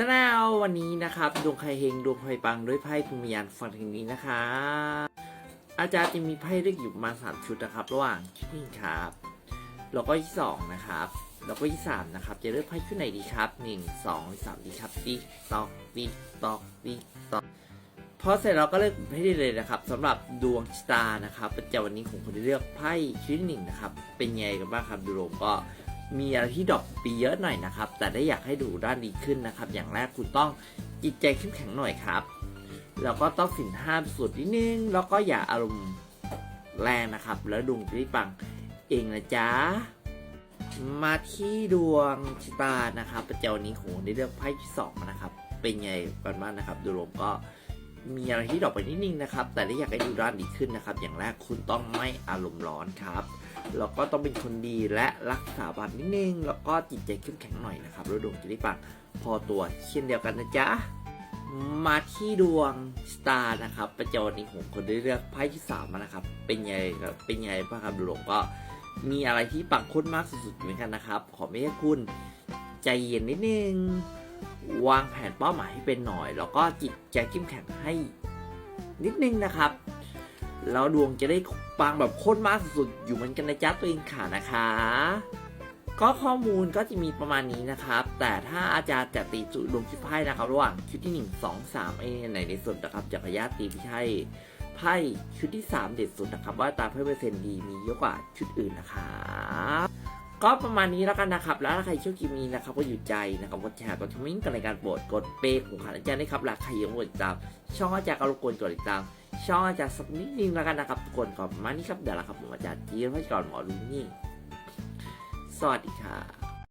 ตะนาววันนี้นะครับดวงใครเฮงดวงใครปังด้วยไพ่ภูมิยานฟังทางนี้นะคะอาจารย์จะมีไพ่เลือกอยู่ประมาณสามชุดนะครับ ระหว่างชุดนี้ครับแล้วก็ที่สองนะครับแล้วก็ที่สามนะครับ จะเลือกไพ่ชุดไหนดีครับหนึ่งสองสามดีครับติ๊กตอกติ๊กตอกติ๊กตอกพอเสร็จเราก็เลือกให้ได้เลยนะครับสำหรับดวงชะตานะครับประจำวันนี้ผมคนได้เลือกไพ่ชุดหนึ่งนะครับเป็นไงกันบ้างครับดูโรมก็ มีอะไรที่ดรอกปีเยอะหน่อยนะครับ แต่ได้อยากให้ดูด้านดีขึ้นนะครับ อย่างแรกคุณต้องจิตใจเข้มแข็งหน่อยครับ แล้วก็ต้องสินห้ามสุดนิดนึง แล้วก็อย่าอารมณ์แรงนะครับ แล้วดวงจะได้ปังเองนะจ๊ะ มาที่ดวงชะตานะครับประจำวันนี้โหได้เลือกไพ่ที่สองนะครับ เป็นไงกันบ้างนะครับดูรวมก็มีอะไรที่ดรอกไปนิดนึงนะครับ แต่ได้อยากให้ดูด้านดีขึ้นนะครับ อย่างแรกคุณต้องไม่อารมณ์ร้อนครับ แล้วก็ต้องเป็นคนดีและรักษาบัตรนิดนึง แล้วก็จิตใจเข้มแข็งหน่อยนะครับแล้วดวงจะได้ปังพอตัวเช่นเดียวกันนะจ๊ะ มาที่ดวงสตาร์นะครับ ประจวันนี้ผมคนได้เลือกไพ่ที่สามมานะครับ เป็นไงเป็นไงบ้างครับดูลงก็มีอะไรที่ปังโคตรมากสุดๆเหมือนกันนะครับ ขอไม่ให้คุณใจเย็นนิดนึง วางแผนเป้าหมายให้เป็นหน่อย แล้วก็จิตใจเข้มแข็งให้นิดนึงนะครับ แล้วดวงจะได้ปังแบบโคตรมากสุดๆอยู่เหมือนกันนะจ๊ะตัวเองค่ะนะคะ ก็ข้อมูลก็จะมีประมาณนี้นะครับ แต่ถ้าอาจารย์จะตีจุดดวงชุดไพ่นะครับ ระหว่างชุดที่ 1 2 3ไอ้ไหนในสุดนะครับจักรยาตีพี่ไพ่ไพ่ชุดที่ 3 เด็ดสุดนะครับ ว่าตาไพ่เปอร์เซ็นต์ดีมีเยอะกว่าชุดอื่นนะครับก็ประมาณนี้แล้วกันนะครับ แล้วถ้าใครชอบคลิปนี้นะครับก็อยู่ใจนะครับกดแชร์กดทวิตกันในการโปรดกดเปย์ของขันอาจารย์ด้ครับและใครยังไม่กดติดตามช่องอาจารย์ก็รบกวนกดติดตาม ช่องอาจารย์สักนิดนึงแล้วกันนะครับทุกคนก่อนมานี่ครับเดี๋ยวละครับผมอาจารย์จีนไว้ก่อนหมอรุนนี่ สวัสดีครับ